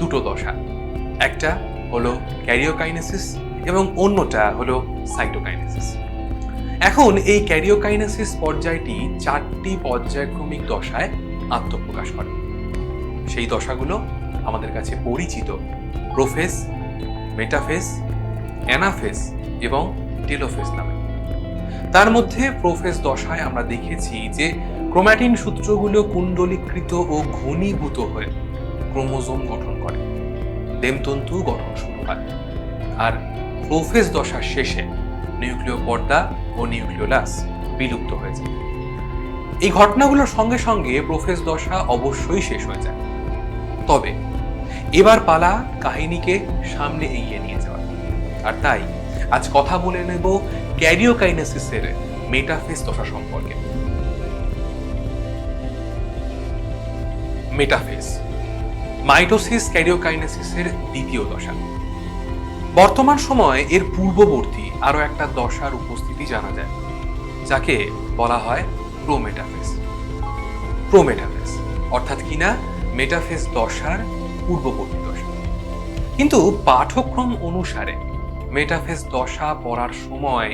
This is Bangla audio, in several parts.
দুটো দশা। একটা হলো ক্যারিওকাইনেসিস এবং অন্যটা হলো সাইটোকাইনেসিস। এখন এই ক্যারিওকাইনেসিস পর্যায়টি চারটি পর্যায়ক্রমিক দশায় আত্মপ্রকাশ করে। সেই দশাগুলো আমাদের কাছে পরিচিত। প্রোফেস, মেটাফেস, অ্যানাফেস এবং টেলোফেস নামে। তার মধ্যে প্রোফেস দশায় আমরা দেখেছি যে ক্রোম্যাটিন সূত্রগুলো কুণ্ডলীকৃত ও ঘনীভূত হয়ে ক্রোমোজোম গঠন দেমতন্তু গঠন শুরু হয়। আর প্রোফেস দশার শেষে নিউক্লিয় পর্দা ও নিউক্লিওলাস বিলুপ্ত হয়ে যায়। এই ঘটনাগুলোর সঙ্গে সঙ্গে প্রোফেস দশা অবশ্যই শেষ হয়ে যায়। তবে এবার পালা কাহিনীকে সামনে এগিয়ে নিয়ে যাওয়া। আর তাই আজ কথা বলে নেব ক্যারিওকাইনেসিসের মেটাফেস দশা সম্পর্কে। মেটাফেস মাইটোসিস ক্যারিওকাইনেসিসের দ্বিতীয় দশা। বর্তমান সময়ে এর পূর্ববর্তী আরও একটা দশার উপস্থিতি জানা যায়, যাকে বলা হয় প্রোমেটাফেস। প্রোমেটাফেস অর্থাৎ কিনা মেটাফেস দশার পূর্ববর্তী দশা। কিন্তু পাঠক্রম অনুসারে মেটাফেস দশা পড়ার সময়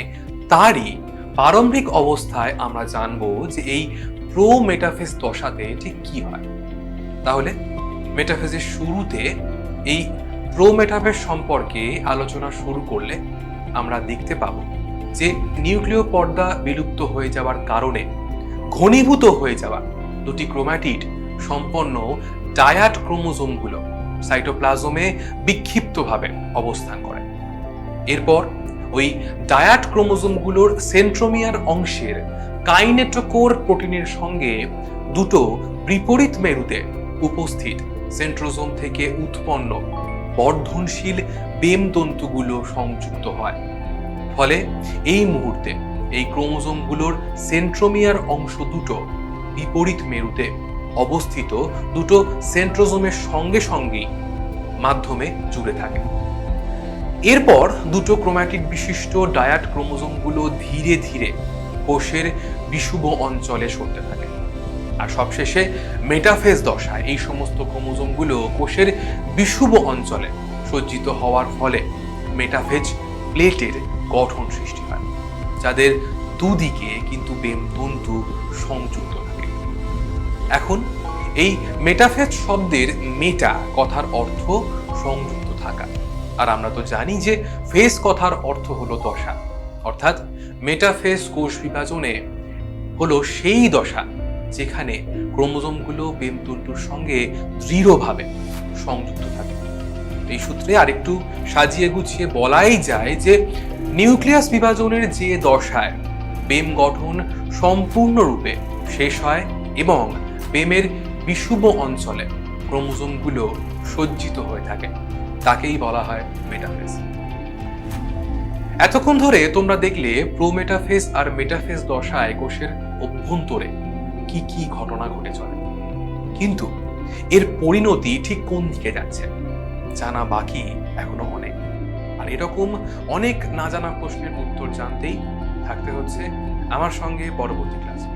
তারই প্রারম্ভিক অবস্থায় আমরা জানব যে এই প্রো মেটাফেস দশাতে ঠিক কি হয়। তাহলে মেটাফেসের শুরুতে এই প্রো মেটাফেস সম্পর্কে আলোচনা শুরু করলে আমরা দেখতে পাবো যে নিউক্লিয় পর্দা বিলুপ্ত হয়ে যাওয়ার কারণে ঘনীভূত হয়ে যাওয়া দুটি ক্রোম্যাটিড সম্পন্ন ডায়াট ক্রোমোজোমগুলো সাইটোপ্লাজমে বিক্ষিপ্তভাবে অবস্থান করে। এরপর ওই ডায়াট ক্রোমোজোমগুলোর সেন্ট্রোমিয়ার অংশের কাইনেটোকোর প্রোটিনের সঙ্গে দুটো বিপরীত মেরুতে উপস্থিত সেন্ট্রোজোম থেকে উৎপন্ন বর্ধনশীল বেম তন্তুগুলো সংযুক্ত হয়। ফলে এই মুহূর্তে এই ক্রোমোজোমগুলোর সেন্ট্রোমিয়ার অংশ দুটো বিপরীত মেরুতে অবস্থিত দুটো সেন্ট্রোজোমের সঙ্গে সঙ্গেই মাধ্যমে জুড়ে থাকে। এরপর দুটো ক্রোম্যাটিড বিশিষ্ট ডায়াট ক্রোমোজোমগুলো ধীরে ধীরে কোষের বিষুব অঞ্চলে সরতে থাকে। আর সবশেষে মেটাফেজ দশা, এই সমস্ত ক্রোমোজোমগুলো কোষের বিষুব অঞ্চলে সজ্জিত হওয়ার ফলে মেটাফেজ প্লেটের গঠন সৃষ্টি হয়, যাদের দুদিকে কিন্তু বেম তন্তু সংযুক্ত থাকে। এখন এই মেটাফেজ শব্দের মেটা কথার অর্থ সংযুক্ত থাকা। আর আমরা তো জানি যে ফেস কথার অর্থ হলো দশা। অর্থাৎ মেটাফেস কোষ বিভাজনে হলো সেই দশা যেখানে ক্রোমোজোমগুলো বেমতন্তুর সঙ্গে দৃঢ়ভাবে সংযুক্ত থাকে। এই সূত্রে আরেকটু সাজিয়ে গুছিয়ে বলাই যায় যে নিউক্লিয়াস বিভাজনের যে দশায় বেম গঠন সম্পূর্ণরূপে শেষ হয় এবং বেমের বিষুব অঞ্চলে ক্রোমোজোমগুলো সজ্জিত হয়ে থাকে। তাকেই বলা হয় মেটাফেস এতক্ষণ ধরে তোমরা দেখলে প্রোমেটাফেস আর মেটাফেস দশায় কোষের অভ্যন্তরে কি কি ঘটনা ঘটে চলে। কিন্তু এর পরিণতি ঠিক কোন দিকে যাচ্ছে, জানা বাকি এখনও অনেক আর এরকম অনেক না জানা প্রশ্নের উত্তর জানতেই থাকতে হচ্ছে আমার সঙ্গে পরবর্তী ক্লাসগুলো